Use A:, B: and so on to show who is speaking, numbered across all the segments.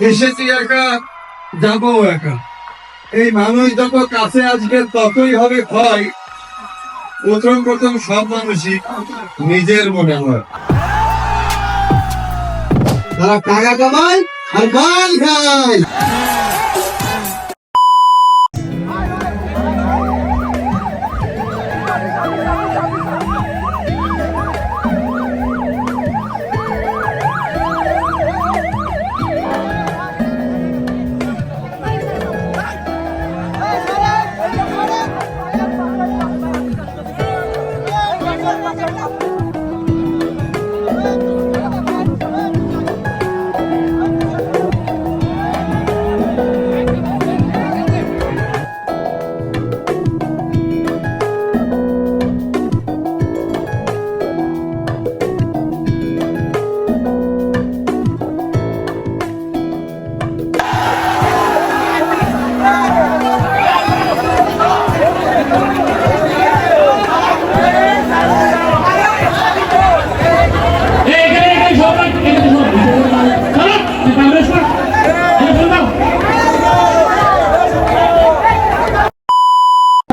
A: এসেছি একা, যাব একা। এই মানুষ যত কাছে আজকে ততই হবে ক্ষয়। প্রথম প্রথম সব মানুষই নিজের মনে হয়। তারা টাকা কামায় আর মাল খায়।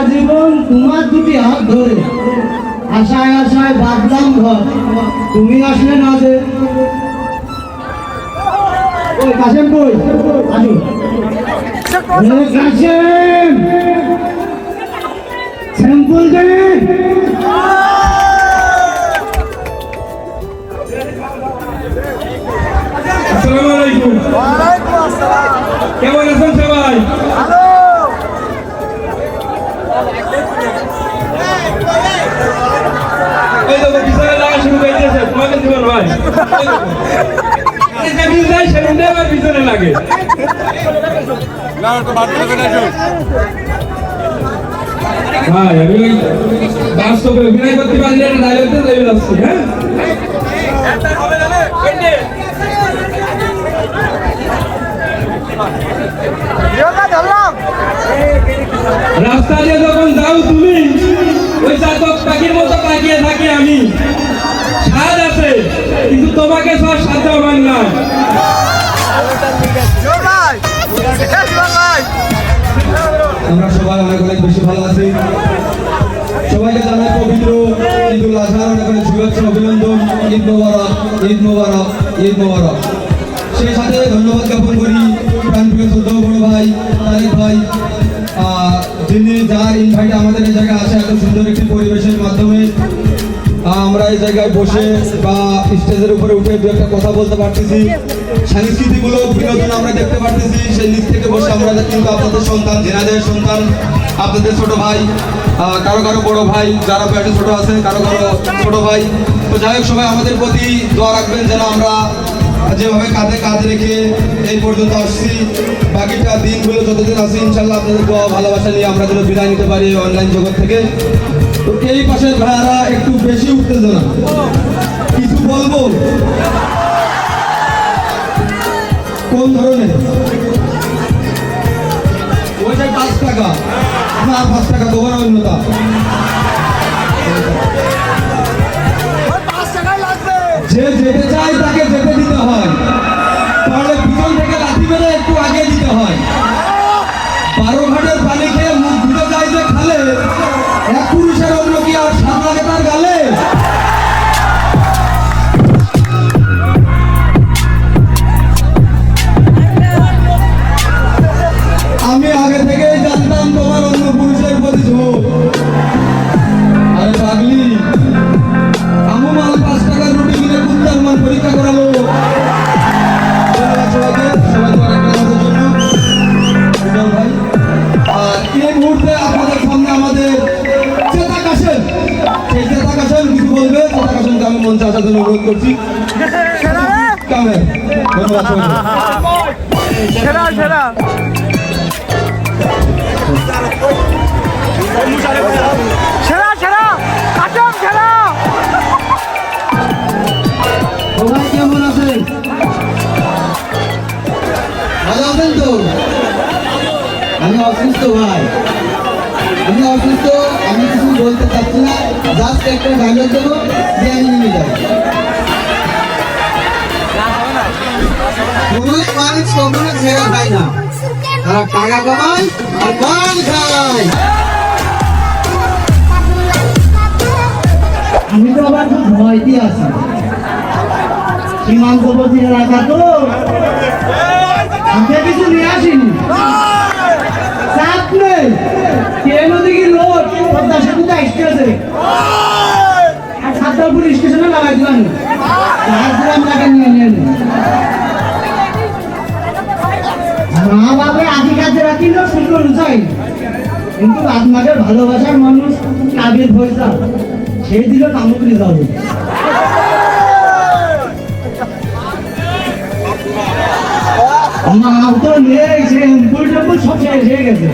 B: সারা জীবন তোমার দুটি হাত ধরে। আশায় আশায় বাঁধলাম ঘর। তুমি আসলে না যে। ওই কাশেম কই? আসুন কাশেম! স্যাম্পল দে
C: আসসালামু আলাইকুম। কেমন আছেন সবাই? এই দেখো পিছনে লাগা শুরু করে দিয়েছে তোমাকে জীবন ভাই। যেদিন যাই সেদিন দিয়ে পিছনে লাগে। ভাই আমি ওই বাস্তবে অভিনয় করতে পারলে এটা ডায়লগটা দেবে যাচ্ছি হ্যাঁ? রাস্তা দিয়ে তোমাকে সব সাধ্য আমার না
D: আমরা সবাই অনেক অনেক বেশি ভালো আছি। সবাইকে জানাই পবিত্র ঈদুল আজহার, অনেক অনেক শুভেচ্ছা, অভিনন্দন। ঈদ মোবারক ঈদ মোবারক ঈদ মোবারক। সেই সাথে ধন্যবাদ জ্ঞাপন করি প্রাণপ্রিয় ছোট বড় ভাই, তারিক ভাই। যিনি, যার ইনভাইটে আমাদের এই জায়গায় আসে, এত সুন্দর একটি পরিবেশের মাধ্যমে। আমরা এই জায়গায় বসে বা স্টেজের উপরে উঠে দু একটা কথা বলতে পারতেছি। সাংস্কৃতিকমূলক বিনোদন আমরা দেখতে পারতেছি। সেই নিচ থেকে বসে আমরা কিন্তু আপনাদের সন্তান, জেনাদের সন্তান, আপনাদের ছোট ভাই কারও কারও বড় ভাই, যারা বয়সে ছোট আছে, কারও কারও ছোট ভাই। তো যাই হোক, সবাই আমাদের প্রতি দোয়া রাখবেন যেন আমরা যেভাবে কাঁধে কাঁধ রেখে এই পর্যন্ত আসছি। বাকিটা দিনগুলো যতদিন আসি ইনশাল্লাহ আপনাদের দোয়া ভালোবাসা নিয়ে আমরা যেন বিদায় নিতে পারি অনলাইন জগৎ থেকে। তো এই পাশের ভাইয়ারা একটু বেশি উত্তেজনা। কিছু বলব? কোন ধরনের? ওই যে পাঁচ টাকা। না পাঁচ টাকা তোমার অন্যতা যে যেতে চায় তাকে যেতে দিতে হয়। তাহলে পিছন থেকে লাঠি মেরে একটু আগে দিতে হয়। বারো ঘাটের পানি খেয়ে মুখ ধুতে যায় যে খালে এক পুরুষের অন্য কি আর সাত লাগে তার সবাই
B: কেমন আছেন? ভালো আছেন তো? আমি অসুস্থ ভাই। আমি অসুস্থ আমি কিছু বলতে চাচ্ছি না। জাস্ট একটা ডায়লগ দেবো। দিয়ে আমি নিয়ে পুরুষ কখনো ছেড়ে খায় না। তারা টাকা কামায় আর গান খায়। আমি তো আবার খুব ভয়তে আছি। সীমান্তবর্তী এলাকা তো। আমি কিছু নিয়ে আসিনি। চাপ নেই। ট্রেন ওদিকে লোড পদ্মা সেতুতে আসতেছে আর সাতটাপুর স্টেশনে লাগাই দিলাম নিয়ে নেন মা বাবার আদি কাজে রাখি না শুক্র চাই কিন্তু আপনাদের ভালোবাসার মানুষ কাজের পয়সা সেই দিল কামুকরি যাবে মা তো নেই, সে এম্পুল টেম্পুল সব শেষ হয়ে গেছে।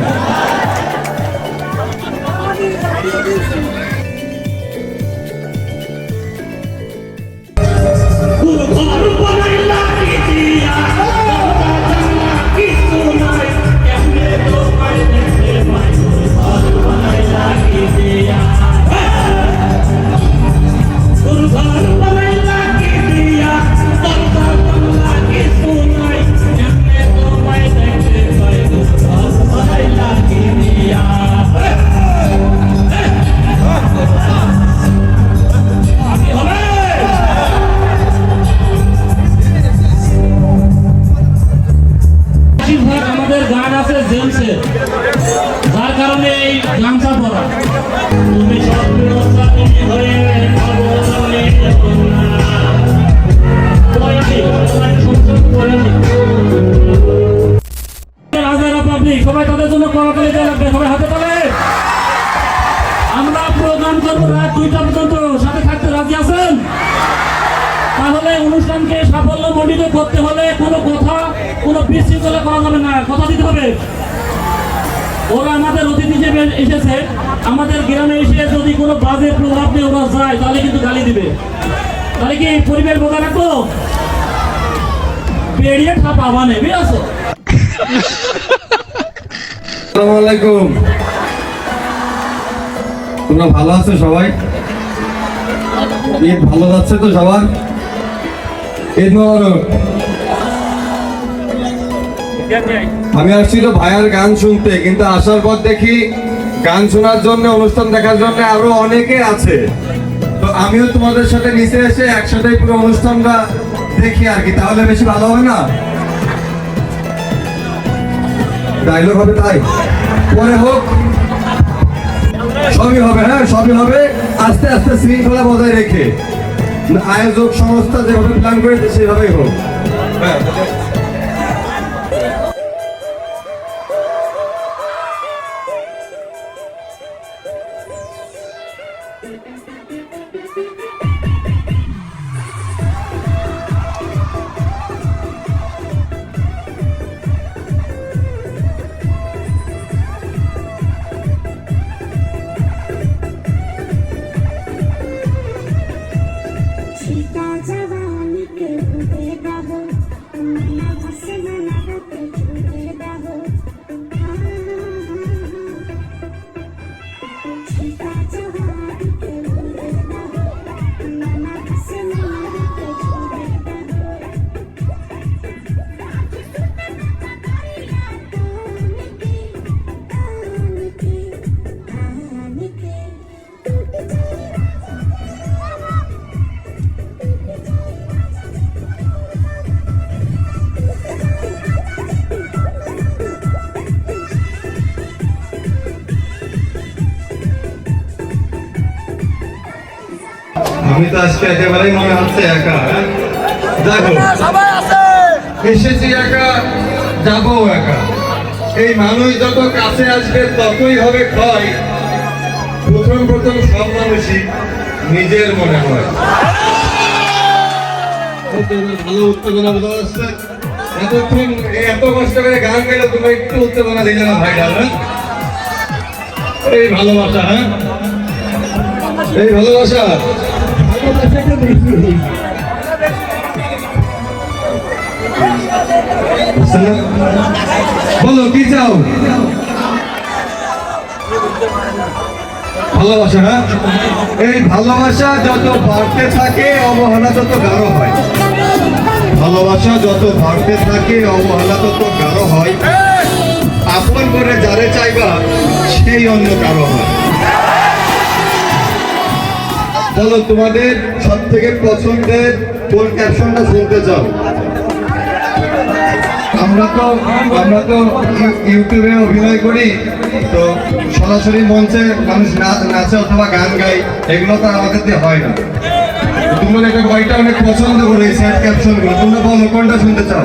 E: Oh, করতে হলে কোনো কথা, কোনো বিশৃঙ্খলা করা যাবে না। কথা দিতে হবে। ওরা আমাদের অতিথি হিসেবে এসেছে। আমাদের গ্রামে এসে যদি কোনো বাজে প্রভাব দিয়ে ওরা যায়, তাহলে কিন্তু গালি দিবে। তাহলে কি পরিবেশ বজায় রাখব? বেরিয়ে ঠাপা মানে বুঝেছ?
A: আসসালামু আলাইকুম। তোমরা ভালো আছো সবাই? ভালো যাচ্ছে তো সবার? ঈদ মোবারক আমি আসছি তো ভাইয়ার গান শুনতে কিন্তু আসার পর দেখি গান শোনার জন্য অনুষ্ঠান দেখার জন্য আরও অনেকে আছে। তো আমিও তোমাদের সাথে নিচে এসে একসাথে পুরো অনুষ্ঠানটা দেখি আর কি তাহলে বেশি ভালো হবে না? ডায়লগ হবে তাই? পরে হোক। সবই হবে হ্যাঁ সবই হবে। আস্তে আস্তে শৃঙ্খলা বজায় রেখে। আয়োজক সংস্থা যেভাবে প্ল্যান করেছে সেভাবেই হোক। হ্যাঁ আমি তো আজকে একেবারেই মনে হচ্ছে একা? দেখো এসেছি একা যাব একা। এই মানুষ যত কাছে আসবে ততই হবে ক্ষয়। প্রথম প্রথম সব মানুষই নিজের মনে হয়। ভালো উত্তেজনা বোঝা যাচ্ছে এতক্ষণ এত কষ্ট করে গান গেলে তুমি একটু উত্তেজনা দিলে না হ্যাঁ? এই ভালোবাসা হ্যাঁ? এই ভালোবাসা। বলো, কি চাও? ভালোবাসা হ্যাঁ? এই ভালোবাসা যত বাড়তে থাকে, অবহেলা তত গাঢ় হয়। ভালোবাসা যত বাড়তে থাকে, অবহেলা তত গাঢ় হয়। আপন করে যারে চাইবা, সেই অন্য কারও হয়। বলো তোমাদের সব থেকে পছন্দের কোন ক্যাপশনটা শুনতে চাও? আমরা তো আমরা তো ইউটিউবে অভিনয় করি, তো সরাসরি মঞ্চে মানুষ নাচ অথবা গান গাই এগুলো তো আমাদের দিয়ে হয় না। তোমরা একটা বইটা অনেক পছন্দ করে এই স্যাড ক্যাপশনগুলো, তোমরা বলো কোনটা শুনতে চাও?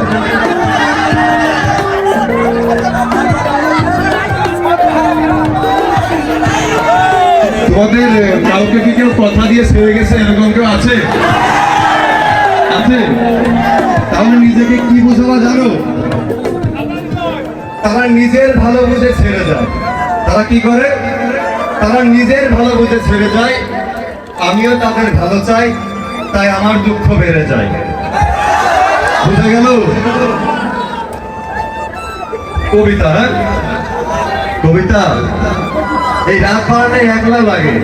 A: তোমাদের কাউকে কি কেউ কথা দিয়ে ছেড়ে গেছে? এরকম কেউ আছে? আছে? তাহলে নিজেকে কি বোঝাবা জানো? তারা নিজের ভালো বুঝে ছেড়ে যায়। তারা কি করে? তারা নিজের ভালো বুঝে ছেড়ে যায়। আমিও তাদের ভালো চাই, তাই আমার দুঃখ বেড়ে যায়। বুঝে গেল? কবিতা হ্যাঁ? কবিতা? এই রাত পাড়াটা একলা লাগে।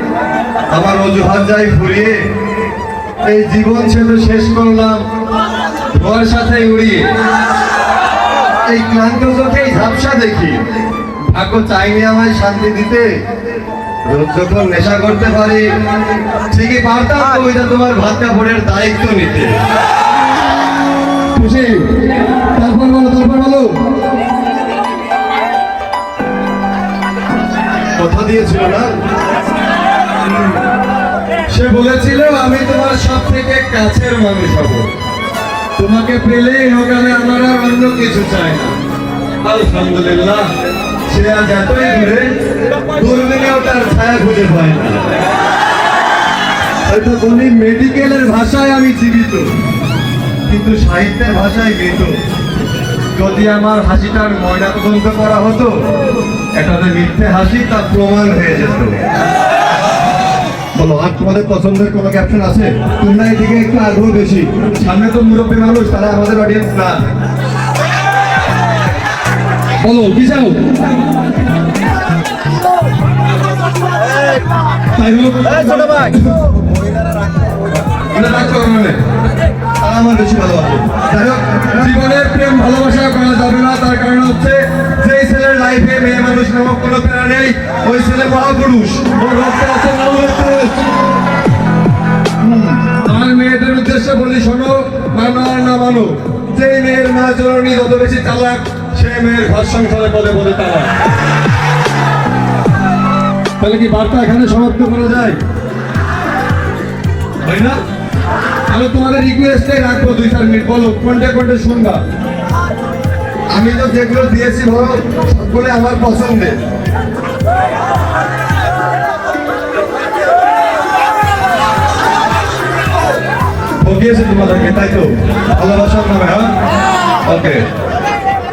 A: আমার অজুহাত যাই ফুরিয়ে, এই জীবন ছিল শেষ করলাম তোমার সাথে উড়িয়ে। এই ক্লান্ত চোখে ঝাপসা দেখি, ভাগ্য চাইনি আমায় শান্তি দিতে যখন নেশা করতে পারি, ঠিকই পারতাম কবিতা তোমার ভাত কাপড়ের দায়িত্ব নিতে। খুশি? কথা দিয়েছিল না? সে বলেছিল, আমি তোমার সব থেকে কাছের মানুষ হব। তোমাকে পেলে ওখানে আমার আর অন্য কিছু চাই না। আলহামদুলিল্লাহ, সে আজ এতই দূরে দূরবীনেও তার ছায়া খুঁজে পায় না। হয়তো বলি মেডিকেলের ভাষায় আমি জীবিত, কিন্তু সাহিত্যের ভাষায় মৃত। যদি আমার হাসিটার ময়না তদন্ত করা হতো এটাতে মিথ্যে হাসি তা প্রমাণ হয়ে যেত। বলো আর তোমাদের পছন্দের কোনো ক্যাপশন আছে? তোমরা এদিকে একটু আগ্রহ বেশি। সামনে তো মুরব্বী মানুষ তারা আমাদের অডিয়েন্স না।
D: বলো কি চাও? তাই হোক।
A: রাগ করো। না। আমার বেশি ভালোবাসে। জীবনের প্রেম ভালোবাসা করা যাবে না, তার কারণ হচ্ছে যেই ছেলের লাইফে মেয়ে মানুষ নামক কোনো প্রেরণা নেই, ওই ছেলে মহাপুরুষ। ওর রক্তে আছে। আমার মেয়েদের উদ্দেশ্যে বলি, শোনো, মানো আর না মানো। যেই মেয়ের মা জননী যত বেশি চালাক, সে মেয়ের ঘর সংসারে পদে পদে তালাক তাহলে কি বার্তা এখানে সমাপ্ত করা যায়? হয় না? আমি তোমাদের রিকোয়েস্টে রাখব দুই চার মিনিট বলো, কোনটা কোনটা শুনবা? আমি তো যেগুলো দিয়েছি ধরো সবগুলো আমার পছন্দের। তাই তো? হ্যাঁ? ওকে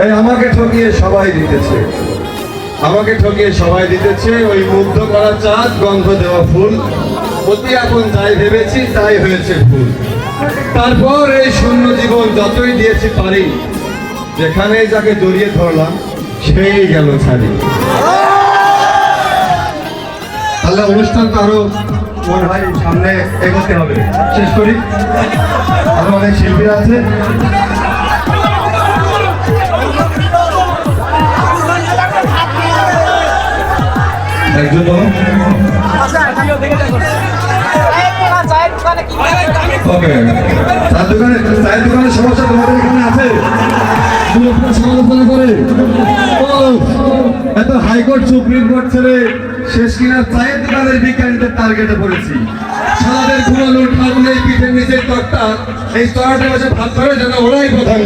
A: এই আমাকে ঠকিয়ে সবাই দিতেছে। আমাকে ঠকিয়ে সবাই দিতেছে, ওই করা চাঁদ দেওয়া ফুল। যাই ভেবেছি, তাই হয়েছে ভুল। তারপর এই শূন্য জীবন যতই দিয়েছি পারি, যেখানে যাকে জড়িয়ে ধরলাম, সেই গেল ছাড়ি। তাহলে অনুষ্ঠান তো আরও মনে হয় সামনে এগোতে হবে। শেষ করি। আরও অনেক শিল্পীরা আছে। একজন করে এত হাইকোর্ট সুপ্রিম কোর্ট ছেড়ে শেষ কিনার চায়ের দোকানের বিজ্ঞানীদের টার্গেটে পড়েছি সারাদের ঘুমানো ঠাকুরের পিঠের নিচের তরটা, এই তরাটে বসে ভাত ধরে যেন ওরাই প্রধান